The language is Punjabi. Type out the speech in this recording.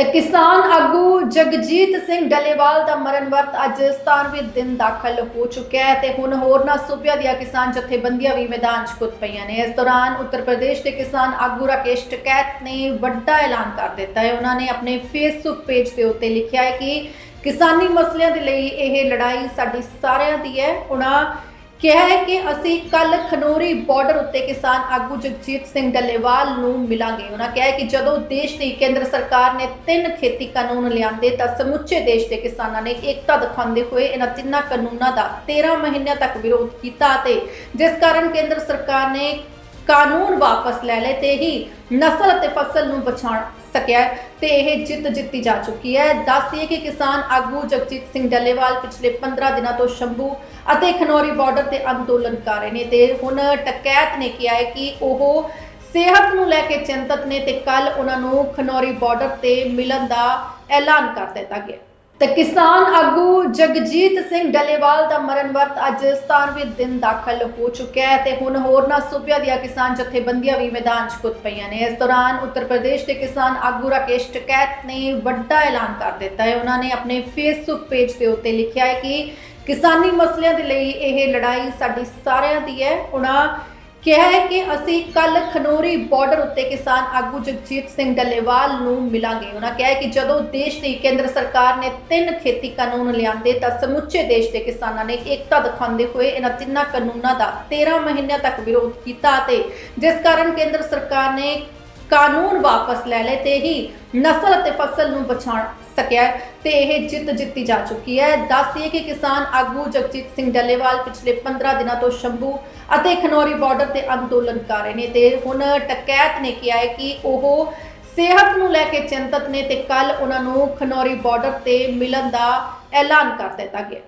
ਤੇ ਕਿਸਾਨ ਆਗੂ ਜਗਜੀਤ ਸਿੰਘ ਡੱਲੇਵਾਲ ਦਾ ਮਰਨ ਵਰਤ ਅੱਜ 97ਵੇਂ ਦਿਨ ਦਾਖਲ ਹੋ ਚੁੱਕਿਆ ਹੈ ਤੇ ਹੁਣ ਹੋਰਨਾਂ ਸੂਬਿਆਂ ਦੀਆਂ ਕਿਸਾਨ ਜਥੇਬੰਦੀਆਂ ਵੀ ਮੈਦਾਨ 'ਚ ਕੁੱਦ ਪਈਆਂ ਨੇ। ਇਸ ਦੌਰਾਨ ਉੱਤਰ ਪ੍ਰਦੇਸ਼ ਦੇ ਕਿਸਾਨ ਆਗੂ ਰਾਕੇਸ਼ ਟਕੈਤ ਨੇ ਵੱਡਾ ਐਲਾਨ ਕਰ ਦਿੱਤਾ ਹੈ। ਉਹਨਾਂ ਨੇ ਆਪਣੇ ਫੇਸਬੁੱਕ ਪੇਜ ਦੇ ਉੱਤੇ ਲਿਖਿਆ ਹੈ ਕਿ ਕਿਸਾਨੀ ਮਸਲਿਆਂ ਦੇ ਲਈ ਇਹ ਲੜਾਈ ਸਾਡੀ ਸਾਰਿਆਂ ਦੀ ਹੈ। ਉਹਨਾਂ ਕਿਹਾ ਹੈ ਕਿ ਅਸੀਂ ਕੱਲ ਖਨੋਰੀ ਬਾਰਡਰ ਉੱਤੇ ਕਿਸਾਨ ਆਗੂ ਜਗਜੀਤ ਸਿੰਘ ਡੱਲੇਵਾਲ ਨੂੰ ਮਿਲਾਂਗੇ। ਉਹਨਾਂ ਕਿਹਾ ਹੈ ਕਿ ਜਦੋਂ ਦੇਸ਼ ਦੀ ਕੇਂਦਰ ਸਰਕਾਰ ਨੇ ਤਿੰਨ ਖੇਤੀ ਕਾਨੂੰਨ ਲਿਆਂਦੇ, ਤਾਂ ਸਮੁੱਚੇ ਦੇਸ਼ ਦੇ ਕਿਸਾਨਾਂ ਨੇ ਏਕਤਾ ਦਿਖਾਉਂਦੇ ਹੋਏ ਇਹਨਾਂ ਤਿੰਨਾਂ ਕਾਨੂੰਨਾਂ ਦਾ 13 ਮਹੀਨਿਆਂ ਤੱਕ ਵਿਰੋਧ ਕੀਤਾ ਤੇ ਜਿਸ ਕਾਰਨ ਕੇਂਦਰ ਸਰਕਾਰ ਨੇ ਕਾਨੂੰਨ ਵਾਪਸ ਲੈ ਲਏ ਤੇ ਹੀ ਨਸਲ ਅਤੇ ਫਸਲ ਨੂੰ ਬਚਾਉਣ ਸਕਿਆ ਹੈ ਤੇ ਇਹ ਜਿੱਤ ਜਿੱਤੀ ਜਾ ਚੁੱਕੀ ਹੈ। ਦੱਸ ਕਿ ਕਿਸਾਨ ਆਗੂ ਜਗਜੀਤ ਸਿੰਘ ਡੱਲੇਵਾਲ ਪਿਛਲੇ 15 ਦਿਨਾਂ ਤੋਂ ਸ਼ੰਭੂ ਅਤੇ ਖਨੌਰੀ ਬਾਰਡਰ ਤੇ ਅੰਦੋਲਨ ਕਰ ਰਹੇ ਨੇ ਤੇ ਹੁਣ ਟਕੈਤ ਨੇ ਕਿਹਾ ਹੈ ਕਿ ਉਹ ਸਿਹਤ ਨੂੰ ਲੈ ਕੇ ਚਿੰਤਤ ਨੇ ਤੇ ਕੱਲ ਉਹਨਾਂ ਨੂੰ ਖਨੌਰੀ ਬਾਰਡਰ ਤੇ ਮਿਲਣ ਦਾ ਐਲਾਨ ਕਰ ਦਿੱਤਾ ਗਿਆ। ਤੇ ਕਿਸਾਨ ਆਗੂ ਜਗਜੀਤ ਸਿੰਘ ਡੱਲੇਵਾਲ ਦਾ ਮਰਨ ਵਰਤ ਅੱਜ 97ਵੇਂ ਦਿਨ ਦਾਖਲ ਹੋ ਚੁੱਕਿਆ ਹੈ ਤੇ ਹੁਣ ਹੋਰਨਾਂ ਸੂਬਿਆਂ ਦੀਆਂ ਕਿਸਾਨ ਜਥੇਬੰਦੀਆਂ ਵੀ ਮੈਦਾਨ 'ਚ ਕੁੱਦ ਪਈਆਂ ਨੇ। ਇਸ ਦੌਰਾਨ ਉੱਤਰ ਪ੍ਰਦੇਸ਼ ਦੇ ਕਿਸਾਨ ਆਗੂ ਰਾਕੇਸ਼ ਟਕੈਤ ਨੇ ਵੱਡਾ ਐਲਾਨ ਕਰ ਦਿੱਤਾ ਹੈ। ਉਹਨਾਂ ਨੇ ਆਪਣੇ ਫੇਸਬੁੱਕ ਪੇਜ ਦੇ ਉੱਤੇ ਲਿਖਿਆ ਹੈ ਕਿ ਕਿਸਾਨੀ ਮਸਲਿਆਂ ਦੇ ਲਈ ਇਹ ਲੜਾਈ ਸਾਡੀ ਸਾਰਿਆਂ ਦੀ ਹੈ। ਉਹਨਾਂ ਕਿਹਾ ਹੈ ਕਿ ਅਸੀਂ ਕੱਲ ਖਨੋਰੀ ਬਾਰਡਰ ਉੱਤੇ ਕਿਸਾਨ ਆਗੂ ਜਗਜੀਤ ਸਿੰਘ ਡੱਲੇਵਾਲ ਨੂੰ ਮਿਲਾਂਗੇ। ਉਹਨਾਂ ਕਿਹਾ ਹੈ ਕਿ ਜਦੋਂ ਦੇਸ਼ ਦੀ ਕੇਂਦਰ ਸਰਕਾਰ ਨੇ ਤਿੰਨ ਖੇਤੀ ਕਾਨੂੰਨ ਲਿਆਂਦੇ ਤਾਂ ਸਮੁੱਚੇ ਦੇਸ਼ ਦੇ ਕਿਸਾਨਾਂ ਨੇ ਏਕਤਾ ਦਿਖਾਉਂਦੇ ਹੋਏ ਇਹਨਾਂ ਤਿੰਨਾਂ ਕਾਨੂੰਨਾਂ ਦਾ 13 ਮਹੀਨਿਆਂ ਤੱਕ ਵਿਰੋਧ ਕੀਤਾ ਤੇ ਜਿਸ ਕਾਰਨ ਕੇਂਦਰ ਸਰਕਾਰ ਨੇ ਕਾਨੂੰਨ ਵਾਪਸ ਲੈ ਲਏ ਤੇ ਹੀ ਨਸਲ ਅਤੇ ਫਸਲ ਨੂੰ ਬਚਾਉਣ ਸਕਿਆ ਹੈ ਤੇ ਇਹ ਜਿੱਤ ਜਿੱਤੀ ਜਾ ਚੁੱਕੀ ਹੈ। ਦੱਸ ਕਿ ਕਿਸਾਨ ਆਗੂ ਜਗਜੀਤ ਸਿੰਘ ਡੱਲੇਵਾਲ ਪਿਛਲੇ 15 ਦਿਨਾਂ ਤੋਂ ਸ਼ੰਭੂ ਅਤੇ ਖਨੌਰੀ ਬਾਰਡਰ ਤੇ ਅੰਦੋਲਨ ਕਰ ਰਹੇ ਨੇ ਤੇ ਹੁਣ ਟਕੈਤ ਨੇ ਕਿਹਾ ਹੈ ਕਿ ਉਹ ਸਿਹਤ ਨੂੰ ਲੈ ਕੇ ਚਿੰਤਤ ਨੇ ਤੇ ਕੱਲ ਉਹਨਾਂ ਨੂੰ ਖਨੌਰੀ ਬਾਰਡਰ ਤੇ ਮਿਲਣ ਦਾ ਐਲਾਨ ਕਰ ਦਿੱਤਾ ਗਿਆ।